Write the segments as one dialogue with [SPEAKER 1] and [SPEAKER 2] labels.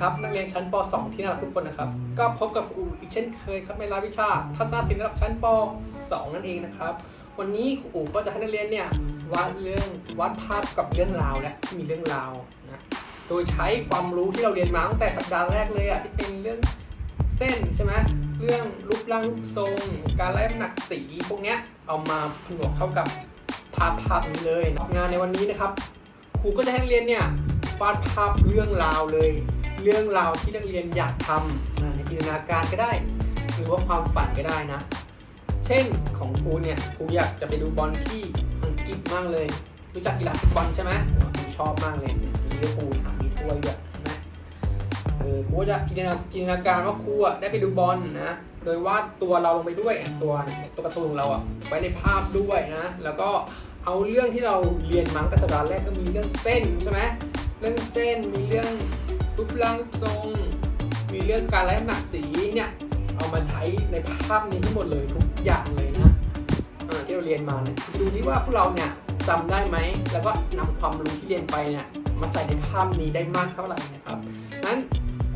[SPEAKER 1] ครับนักเรียนชั้นป .2 ที่น่ารักทุกคนนะครับ ก็พบกับครูอูอีกเช่นเคยครับในรายวิชา ทัศนศิลป์ระดับชั้นป .2 นั่นเองนะครับ วันนี้ครูอูก็จะให้นักเรียนเนี่ยวาดเรื่องวาดภาพกับเรื่องราวและที่มีเรื่องราวนะโดยใช้ความรู้ที่เราเรียนมาตั้งแต่สัปดาห์แรกเลยอะที่เป็นเรื่องเส้นใช่ไหมเรื่องรูปร่างรูปทรง การไล่น้ำหนักสีพวกเนี้ยเอามาผนวกเข้ากับภาพภาพนี้เลยงานในวันนี้นะครับครูก็จะให้นักเรียนเนี่ยวาดภาพเรื่องราวเลย เรื่องราวที่นักเรียนอยากทำในจินตนาการก็ได้ หรือว่าความฝันก็ได้นะ เช่นของครูเนี่ยครูอยากจะไปดูบอลที่อังกฤษมากเลย รู้จักกีฬาฟุตบอลใช่ไหมครูชอบมากเลยมีลิเวอร์พูลอะมีถ้วยด้วยเห็นไหมเออครูจะจินตนาจินตนาการว่าครูอะได้ไปดูบอลนะโดยวาดตัวเราลงไปด้วยตัวตัวการ์ตูนของเราอะไว้ในภาพด้วยนะแล้วก็เอาเรื่องที่เราเรียนมั้งแต่สัปดาห์แรกก็มีเรื่องเส้นใช่ไหมเรื่องเส้นมีเรื่อง รูปร่างรูปทรง มีเรื่องการไล่น้ำหนักสีเนี่ย เอามาใช้ในภาพนี้ทั้งหมดเลยทุกอย่างเลยนะอ่าที่เราเรียนมาเนี่ยดูที่ว่าพวกเราเนี่ยจำได้ไหม แล้วก็นำความรู้ที่เรียนไปเนี่ยมาใส่ในภาพนี้ได้มากเท่าไหร่นะครับนั้น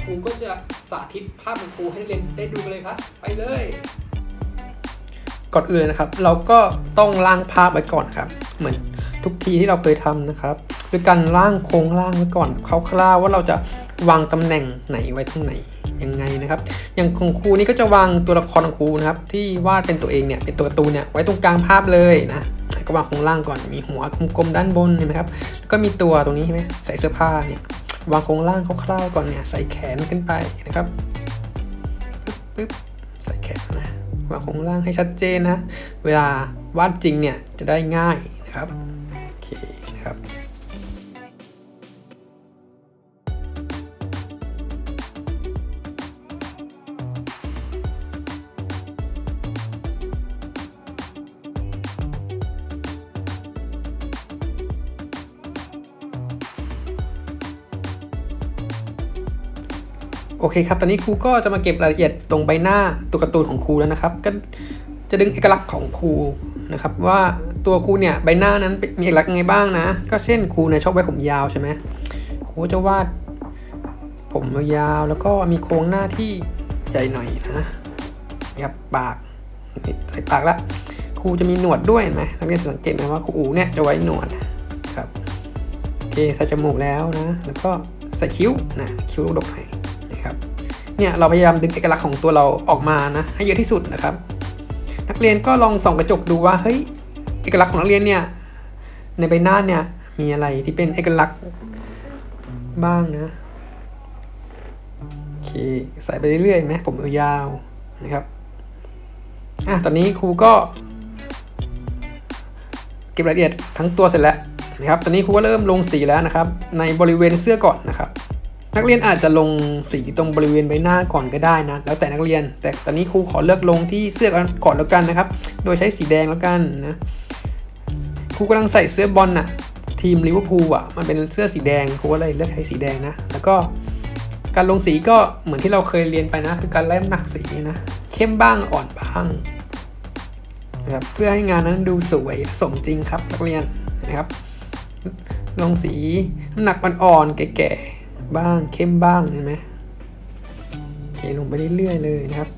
[SPEAKER 1] ครูก็จะสาธิตภาพของครูให้นักเรียนได้ดูกันเลยครับ ไปเลย ก่อนอื่นเลยนะครับ เราก็ต้องล่างภาพไว้ก่อนครับ เหมือน ทุกทีที่เราเคยทำนะครับด้วยการร่างโครงร่างไว้ก่อนคร่าวๆว่าเราจะวางตำแหน่งไหนไว้ตรงไหนยังไงนะครับ อย่างของครูนี่ก็จะวางตัวละครของครูนะครับ ที่วาดเป็นตัวเองเนี่ยเป็นตัวกร์ตูนเนี่ยไว้ตรงกลางภาพเลยนะก็วางโครงร่างก่อนมีหัวกลมๆด้านบนเห็นไหมครับแล้วก็มีตัวตรงนี้เห็นไหมใส่เสื้อผ้าเนี่ยวางโครงร่างคร่าวๆก่อนเนี่ยใส่แขนขึ้นไปนะครับปึ๊บใส่แขนนะวางโครงร่างให้ชัดเจนนะ เวลาวาดจริงเนี่ยจะได้ง่ายนะครับ โอเคครับ ตอนนี้ครูก็จะมาเก็บรายละเอียดตรงใบหน้าตัวการ์ตูนของครูแล้วนะครับ ก็จะดึงเอกลักษณ์ของครูนะครับ ว่าตัวครูเนี่ยใบหน้านั้นมีเอกลักษณ์ไงบ้างนะ ก็เช่นครูเนี่ยชอบไว้ผมยาวใช่ไหมครูจะวาดผมยาวแล้วก็มีโครงหน้าที่ใหญ่หน่อยนะครับปากใส่ปากละครูจะมีหนวดด้วยเห็นไหมนักเรียนสังเกตไหมว่าครูอูเนี่ยจะไว้หนวดครับโอเคใส่จมูกแล้วนะ แล้วก็ใส่คิ้วนะคิ้วลูกดกหน่อย ครับเนี่ยเราพยายามดึงเอกลักษณ์ของตัวเราออกมานะให้เยอะที่สุดนะครับ นักเรียนก็ลองส่องกระจกดูว่าเฮ้ยเอกลักษณ์ของนักเรียนเนี่ยในใบหน้าเนี่ยมีอะไรที่เป็นเอกลักษณ์บ้างนะโอเคใส่ไปเรื่อยๆไหมผมยาวๆนะครับอะตอนนี้ครูก็ เก็บรายละเอียดทั้งตัวเสร็จแล้วนะครับ ตอนนี้ครูก็เริ่มลงสีแล้วนะครับ ในบริเวณเสื้อก่อนนะครับ นักเรียนอาจจะลงสีตรงบริเวณใบหน้าก่อนก็ได้นะ แล้วแต่นักเรียน แต่ตอนนี้ครูขอเลือกลงที่เสื้อก่อนแล้วกันนะครับ โดยใช้สีแดงแล้วกันนะครูกำลังใส่เสื้อบอลน่ะทีมลิเวอร์พูลอะมันเป็นเสื้อสีแดงครูก็เลยเลือกใช้สีแดงนะ แล้วก็การลงสีก็เหมือนที่เราเคยเรียนไปนะ คือการไล่น้ำหนักสีนะ เข้มบ้างอ่อนบ้างนะครับเพื่อให้งานนั้นดูสวยสมจริงครับนักเรียนนะครับ ลงสีน้ำหนักอ่อนๆแก่ๆ บ้างเข้มบ้างเห็นไหมโอเคลงไปเรื่อยๆเลยนะครับ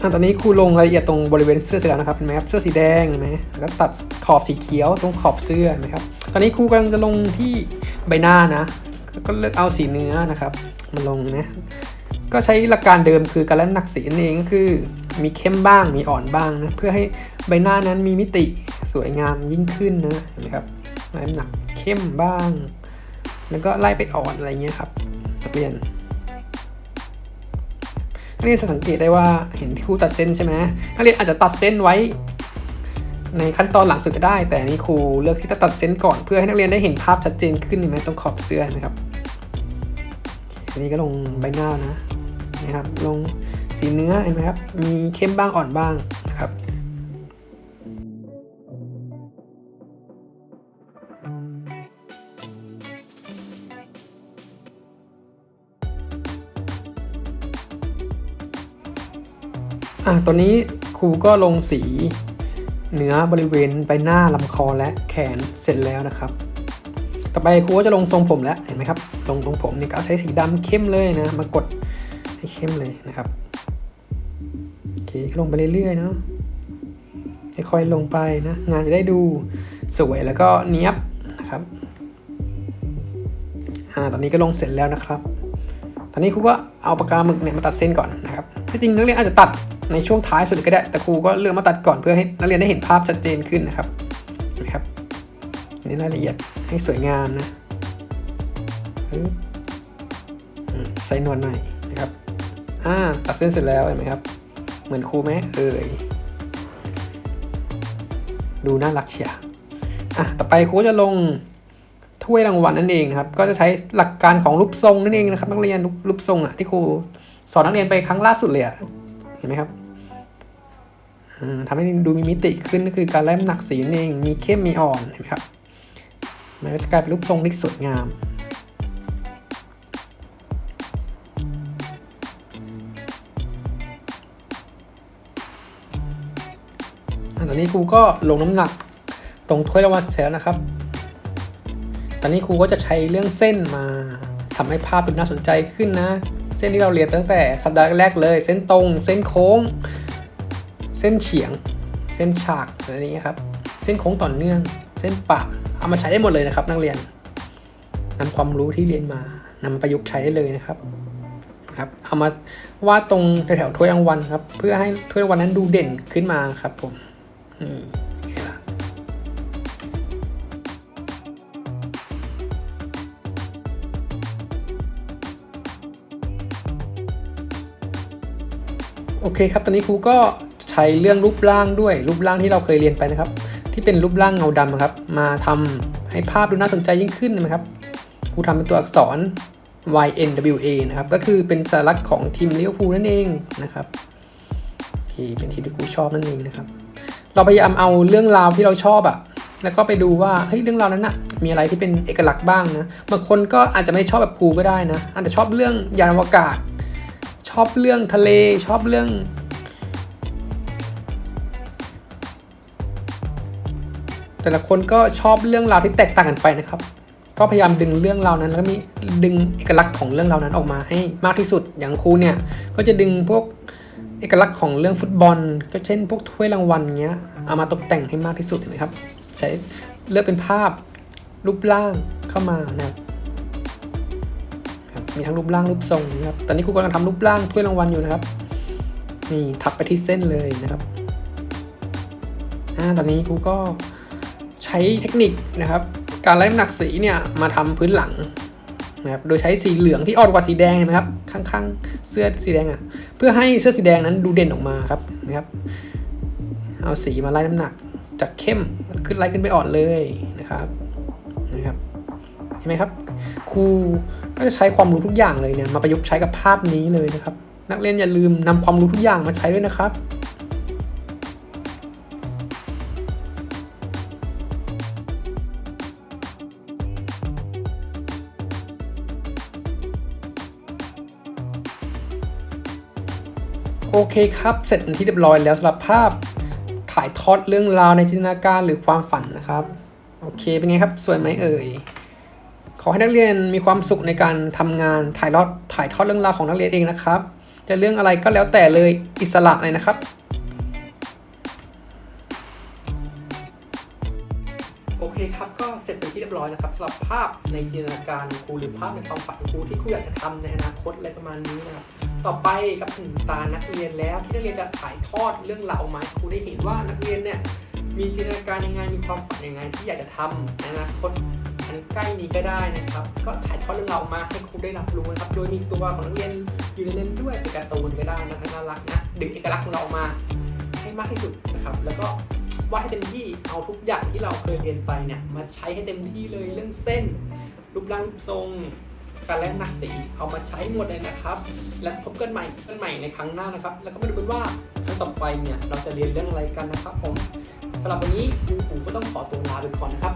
[SPEAKER 1] อะตอนนี้ครูลงรายละเอียดตรงบริเวณเสื้อเสร็จแล้วนะครับเห็นไหมครับเสื้อสีแดงเห็นไหมแล้วก็ตัดขอบสีเขียวตรงขอบเสื้อนไหมครับ ตอนนี้ครูกำลังจะลงที่ใบหน้านะ ก็เลือกเอาสีเนื้อนะครับ มาลงนะ ก็ใช้หลักการเดิมคือการละหนักสีนั่นเองก็คือมีเข้มบ้างมีอ่อนบ้างนะเพื่อให้ใบหน้านั้นมีมิติสวยงามยิ่งขึ้นนะเห็นไหมครับไล่หนักเข้มบ้าง แล้วก็ไล่ไปอ่อนอะไรเงี้ยครับนักเรียนนักเรียนจะสังเกตได้ว่าเห็นที่ครูตัดเส้นใช่ไหมนักเรียนอาจจะตัดเส้นไว้ ในขั้นตอนหลังสุดก็ได้ แต่นนี้ครูเลือกที่จะตัดเส้นก่อนเพื่อให้นักเรียนได้เห็นภาพชัดเจนขึ้นเห็นไหมตรงขอบเสื้อนะครับอันนี้ก็ลงใบหน้านะ นะครับลงสีเนื้อเห็นไหมครับมีเข้มบ้างอ่อนบ้างนะครับอะตอนนี้ครูก็ลงสีเนื้อบริเวณใบหน้าลำคอและแขนเสร็จแล้วนะครับ ต่อไปครูก็จะลงทรงผมแล้วเห็นไหมครับ ลงตรงผมนี่ก็ใช้สีดำเข้มเลยนะ มากด ให้เข้มเลยนะครับโอเคลงไปเรื่อยๆเนาะค่อยๆลงไปนะ งานจะได้ดูสวยแล้วก็เนี้ยบนะครับอ่าตอนนี้ก็ลงเสร็จแล้วนะครับ ตอนนี้ครูก็เอาปากกาหมึกเนี่ยมาตัดเส้นก่อนนะครับที่จริงนักเรียนอาจจะตัดในช่วงท้ายสุดก็ได้ แต่ครูก็เลือกมาตัดก่อนเพื่อให้นักเรียนได้เห็นภาพชัดเจนขึ้นนะครับนะครับนี่รายละเอียดให้สวยงามนะใส่นวลหน่อย อ่าตัดเส้นเสร็จแล้วเห็นไหมครับ เหมือนครูไหมเอ่ย ดูน่ารักเชียร์อะต่อไปครูก็จะลงถ้วยรางวัลนั่นเองนะครับ ก็จะใช้หลักการของรูปทรงนั่นเองนะครับ นักเรียนรูปรูปทรงอะที่ครูสอนนักเรียนไปครั้งล่าสุดเลยอะเห็นไหมครับอืมทำให้ดูมีมิติขึ้นก็คือการไล่น้ำหนักสีนั่นเองมีเข้มมีอ่อนเห็นไหมครับมันก็จะกลายเป็นรูปทรงที่สวยงาม ตอนนี้ครูก็ลงน้ำหนักตรงถ้วยรางวัลเสร็จแล้วนะครับ ตอนนี้ครูก็จะใช้เรื่องเส้นมาทำให้ภาพดูน่าสนใจขึ้นนะ เส้นที่เราเรียนตั้งแต่สัปดาห์แรกเลย เส้นตรง เส้นโค้ง เส้นเฉียง เส้นฉากอะไรอย่างนี้ครับ เส้นโค้งต่อเนื่อง เส้นปะเอามาใช้ได้หมดเลยนะครับ นักเรียนนำความรู้ที่เรียนมานำมาประยุกต์ใช้ได้เลยนะครับครับเอามาวาดตรงแถวๆถ้วยรางวัลครับ เพื่อให้ถ้วยรางวัลนั้นดูเด่นขึ้นมาครับผม โอเคครับ ตอนนี้ครูก็ใช้เรื่องรูปร่างด้วย รูปร่างที่เราเคยเรียนไปนะครับ ที่เป็นรูปร่างเงาดำครับ มาทำให้ภาพดูน่าสนใจยิ่งขึ้นนะครับ ครูทำเป็นตัวอักษร YNWA นะครับ ก็คือเป็นสัญลักษณ์ของทีมเลิเวอร์พูนั่นเองนะครับโอเคเป็นทีมที่ครูชอบนั่นเองนะครับ เราพยายามเอาเรื่องราวที่เราชอบอะแล้วก็ไปดูว่าเฮ้ยเรื่องราวนั้นอะมีอะไรที่เป็นเอกลักษณ์บ้างนะบางคนก็อาจจะไม่ชอบแบบครูก็ได้นะอาจจะชอบเรื่องยานอวกาศ ชอบเรื่องทะเลชอบเรื่องแต่ละคนก็ชอบเรื่องราวที่แตกต่างกันไปนะครับ ก็พยายามดึงเรื่องราวนั้นแล้วก็มีดึงเอกลักษณ์ของเรื่องราวนั้นออกมาให้มากที่สุด อย่างครูเนี่ยก็จะดึงพวก เอกลักษณ์ของเรื่องฟุตบอล ก็เช่น พวกถ้วยรางวัลเงี้ยเอามาตกแต่งให้มากที่สุดเห็นไหมครับ ใช้เลือกเป็นภาพรูปร่างเข้ามานะครับมีทั้งรูปร่างรูปทรงนะครับตอนนี้ครูกำลังทำรูปร่างถ้วยรางวัลอยู่นะครับนี่ทับไปที่เส้นเลยนะครับอ่าตอนนี้ครูก็ใช้เทคนิคนะครับ การไล่น้ำหนักสีเนี่ยมาทำพื้นหลังนะครับโดยใช้สีเหลืองที่อ่อนกว่าสีแดงนไหมครับ ข้างๆ เสื้อสีแดงอะ เพื่อให้เสื้อสีแดงนั้นดูเด่นออกมาครับนะครับเอาสีมาไล่น้ำหนักจากเข้มขึ้นไล่ขึ้นไปอ่อนเลยนะครับนะครับเห็นไหมครับครูก็จะใช้ความรู้ทุกอย่างเลยเนี่ยมาประยุกต์ใช้กับภาพนี้เลยนะครับ นักเรียนอย่าลืมนำความรู้ทุกอย่างมาใช้ด้วยนะครับ โอเคครับ เสร็จเป็นที่เรียบร้อยแล้วสำหรับภาพถ่ายทอดเรื่องราวในจินตนาการหรือความฝันนะครับ โอเคเป็นไงครับ สวยไหมเอ่ย ขอให้นักเรียนมีความสุขในการทำงานถ่ายทอดถ่ายทอดเรื่องราวของนักเรียนเองนะครับ จะเรื่องอะไรก็แล้วแต่เลยอิสระเลยนะครับโอเคครับก็เสร็จเป็นที่เรียบร้อยนะครับสำหรับภาพในจินตนาการครูหรือภาพในความฝันครูที่ครูอยากจะทำในอนาคตอะไรประมาณนี้นะครับ ต่อไปกับถึงตานักเรียนแล้วที่นักเรียนจะถ่ายทอดเรื่องราวมาครูได้เห็นว่านักเรียนเนี่ยมีจินตนาการยังไงมีความฝันยังไงที่อยากจะทำในอนาคตอันใกล้นี้ก็ได้นะครับ ก็ถ่ายทอดเรื่องราวมาให้ครูได้รับรู้นะครับ โดยมีตัวของนักเรียนอยู่ในนั้นด้วยเป็นการ์ตูนก็ได้นะน่ารักนะดึงเอกลักษณ์ของเราออกมาให้มากที่สุดนะครับ แล้วก็วาดให้เต็มที่เอาทุกอย่างที่เราเคยเรียนไปเนี่ยมาใช้ให้เต็มที่เลยเรื่องเส้น รูปร่างรูปทรง กันและนักสีเอามาใช้หมดเลยนะครับ และพบกันใหม่กันใหม่ในครั้งหน้านะครับ แล้วก็มาดูกันว่าครั้งต่อไปเนี่ยเราจะเรียนเรื่องอะไรกันนะครับผมสำหรับวันนี้ครูปู่ก็ต้องขอตัวลาไปก่อนนะครับ